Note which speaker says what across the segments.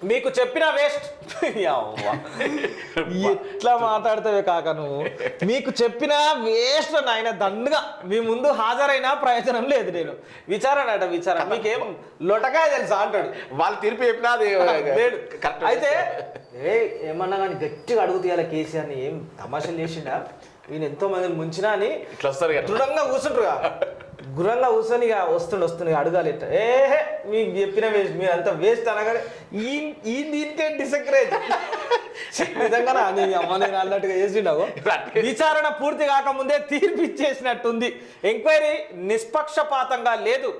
Speaker 1: మీకు చెప్పిన వేస్ట్ ఎట్లా మాట్లాడతావే కాక నువ్వు? మీకు చెప్పిన వేస్ట్ నాయన దండుగా మీ ముందు హాజరైన ప్రయోజనం లేదు నేను. విచారణ అట విచారణ. మీకేం లొటకాయ తెలుసా అంటాడు.
Speaker 2: వాళ్ళు తీర్పు చెప్పినా అది
Speaker 1: అయితే ఏ ఏమన్నా కానీ గట్టిగా అడుగుతీయాల కేసీఆర్ని? ఏం తమాషాలు చేసిండా? ఈయన ఎంతో మందిని ముంచినా అని
Speaker 2: ఇట్లా వస్తారు
Speaker 1: దృఢంగా కూర్చుంటారుగా గుర్రంగా కూర్చొని ఇక వస్తుండు వస్తుంది అడగాలి ఏహే మీకు చెప్పిన వేస్ట్ మీరు అంత వేస్ట్ అనగానే ఈ ఈ దీనికే డిసక్రేజ్ నిజంగా అమ్మ నేను అన్నట్టుగా చేసిండావు. విచారణ పూర్తి కాకముందే తీర్పు ఇచ్చేసినట్టుంది. ఎంక్వైరీ నిష్పక్షపాతంగా లేదు.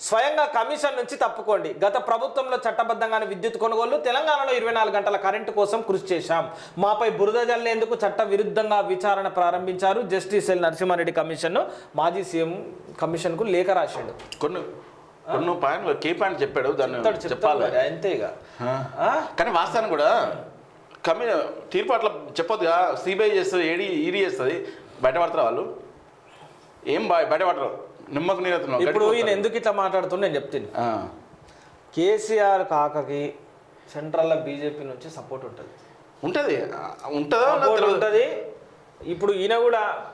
Speaker 1: స్వయంగా కమిషన్ నుంచి తప్పుకోండి. గత ప్రభుత్వంలో చట్టబద్ధంగానే విద్యుత్ కొనుగోలు తెలంగాణలో ఇరవై నాలుగు గంటల కరెంటు కోసం కృషి చేశాం. మాపై బురద జల్లేందుకు చట్ట విరుద్ధంగా విచారణ ప్రారంభించారు జస్టిస్ ఎల్ నరసింహారెడ్డి కమిషన్ మాజీ సీఎం కమిషన్కు లేఖ రాశాడు.
Speaker 2: కొన్ని కొన్ని పాయింట్లు కీ పాయింట్ చెప్పాడు దాన్ని చెప్పాలి.
Speaker 1: మరి, అంతే ఇక.
Speaker 2: ఆ.
Speaker 1: ఆ?
Speaker 2: కానీ వాస్తవాన్ని కూడా కమి తీర్పు అట్లా చెప్పొద్దుగా సిబిఐ చేస్తుంది ఏడి ఈడీ చేస్తుంది బయట పడతారు వాళ్ళు? ఏం బయ- బయట పడరు నిమ్మకు
Speaker 1: ఇప్పుడు ఈయన ఎందుకు ఇట్లా మాట్లాడుతున్నా నేను చెప్తాను. కేసీఆర్ కాకకి సెంట్రల్లో బీజేపీ నుంచి సపోర్ట్ ఉంటుంది.
Speaker 2: ఉంటుంది. ఉంటుందో.
Speaker 1: ఉంటుంది. ఇప్పుడు ఈయన కూడా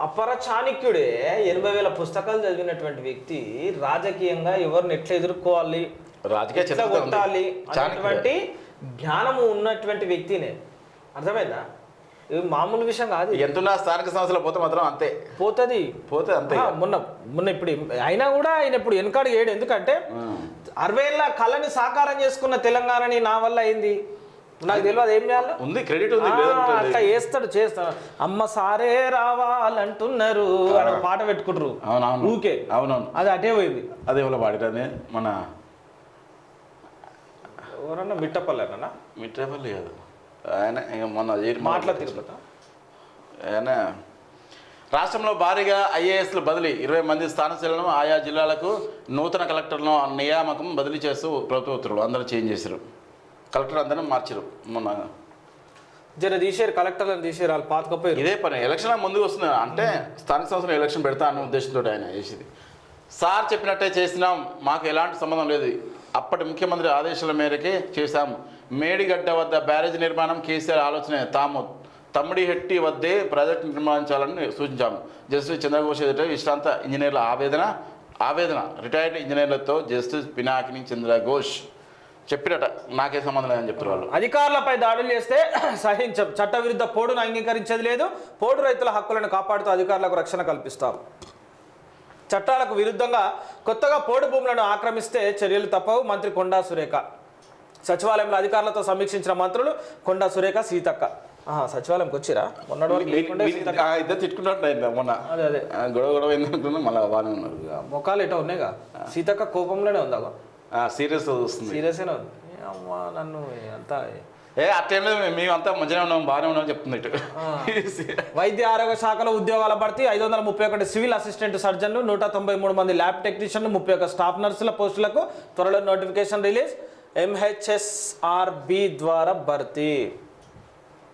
Speaker 1: అపర చాణక్యుడే ఎనభై వేల పుస్తకాలు చదివినటువంటి వ్యక్తి రాజకీయంగా ఎవరిని ఎట్లా ఎదుర్కోవాలి. కొట్టాలి. అనేటువంటి జ్ఞానము ఉన్నటువంటి వ్యక్తినే అర్థమైందా? మామూలు విషయం కాదు.
Speaker 2: ఎంతున్నా స్థానిక సంస్థలు పోతే మాత్రం అంతే.
Speaker 1: పోతుంది.
Speaker 2: పోతే అంతే
Speaker 1: మొన్న మొన్న ఇప్పుడు అయినా కూడా ఆయన ఇప్పుడు వెనకాడు ఏడు ఎందుకంటే అరవై ఏళ్ళ కళని సాకారం చేసుకున్న తెలంగాణని నా వల్ల అయింది. నాకు తెలియదు ఏం చేయాలి?
Speaker 2: ఉంది క్రెడిట్ ఉంది
Speaker 1: అట్లా చేస్తాడు చేస్తాడు. అమ్మ సారే రావాలంటున్నారు అని పాట పెట్టుకుంటారు.
Speaker 2: అవునవును.
Speaker 1: ఊకే.
Speaker 2: అవునవును.
Speaker 1: అది అటే పోయింది.
Speaker 2: అదే ఎవరో పాడిరని మన
Speaker 1: ఎవరన్నా మిట్టపల్లేనా
Speaker 2: మిట్రేపల్లి కాదు. ఆయన ఇక మొన్న చేరి-
Speaker 1: మాటల తిరుపతి.
Speaker 2: ఆయన రాష్ట్రంలో భారీగా ఐఏఎస్లు బదిలీ. ఇరవై మంది స్థానశీలను ఆయా జిల్లాలకు నూతన కలెక్టర్లను నియామకం బదిలీ చేస్తూ ప్రభుత్వ ఉత్తర్వులు అందరూ చేంజ్ చేశారు. కలెక్టర్ అందరూ మార్చారు. మొన్న
Speaker 1: జర తీసేరు కలెక్టర్లను తీసేరు వాళ్ళు పాతకపోయారు.
Speaker 2: ఇదే పని. ఎలక్షన్ ముందుకు వస్తుంది. అంటే స్థానిక సంస్థలు ఎలక్షన్ పెడతా అన్న ఉద్దేశంతో ఆయన చేసేది. సార్ చెప్పినట్టే చేసినాం. మాకు ఎలాంటి సంబంధం లేదు. అప్పటి ముఖ్యమంత్రి ఆదేశాల మేరకే చేశాం. మేడిగడ్డ వద్ద బ్యారేజ్ నిర్మాణం కేసీఆర్ ఆలోచన. తాము తమ్మిడిహెట్టి వద్దే ప్రాజెక్టు నిర్మించాలని సూచించాం జస్టిస్ చంద్రఘోష్ ఎదుట విశ్రాంత ఇంజనీర్ల ఆవేదన ఆవేదన రిటైర్డ్ ఇంజనీర్లతో జస్టిస్ పినాకిని చంద్రఘోష్ చెప్పినట. నాకే సంబంధం లేదని చెప్పారు వాళ్ళు.
Speaker 1: అధికారులపై దాడులు చేస్తే సహించం. చట్టవిరుద్ధ పోడును అంగీకరించేది లేదు. పోడు రైతుల హక్కులను కాపాడుతూ అధికారులకు రక్షణ కల్పిస్తాం చట్టాలకు విరుద్ధంగా కొత్తగా పోడు భూములను ఆక్రమిస్తే చర్యలు తప్పవు. మంత్రి కొండా సురేఖ. సచివాలయంలో అధికారులతో సమీక్షించిన మంత్రులు కొండా సురేఖ సీతక్క. సచివాలయంకి వచ్చిరా? మొన్నటి వరకు లేకుండా
Speaker 2: ఇద్దరు తిట్టుకున్నట్టు మొన్న?
Speaker 1: అదే అదే.
Speaker 2: గొడవ గొడవ ఎందుకున్నా మళ్ళీ బాగానే ఉన్నారు
Speaker 1: ఇక. మొఖాలు ఎటో ఉన్నాయిగా? సీతక్క కోపంలోనే ఉందా
Speaker 2: సీరియస్ వస్తుంది.
Speaker 1: ఉంది. అమ్మా నన్ను అంతా
Speaker 2: ఏ. అట్లేం లేదు మేము అంతా మంచిగా ఉన్నాం బాగానే ఉన్నాం చెప్తుంది ఇటు.
Speaker 1: వైద్య ఆరోగ్య శాఖలో ఉద్యోగాల భర్తీ ఐదు వందల ముప్పై ఒకటి సివిల్ అసిస్టెంట్ సర్జన్లు నూట తొంభై మూడు మంది ల్యాబ్ టెక్నీషియన్లు ముప్పై ఒక స్టాఫ్ నర్సుల పోస్టులకు త్వరలో నోటిఫికేషన్ రిలీజ్. ఎంహెచ్ఎస్ఆర్బి ద్వారా భర్తీ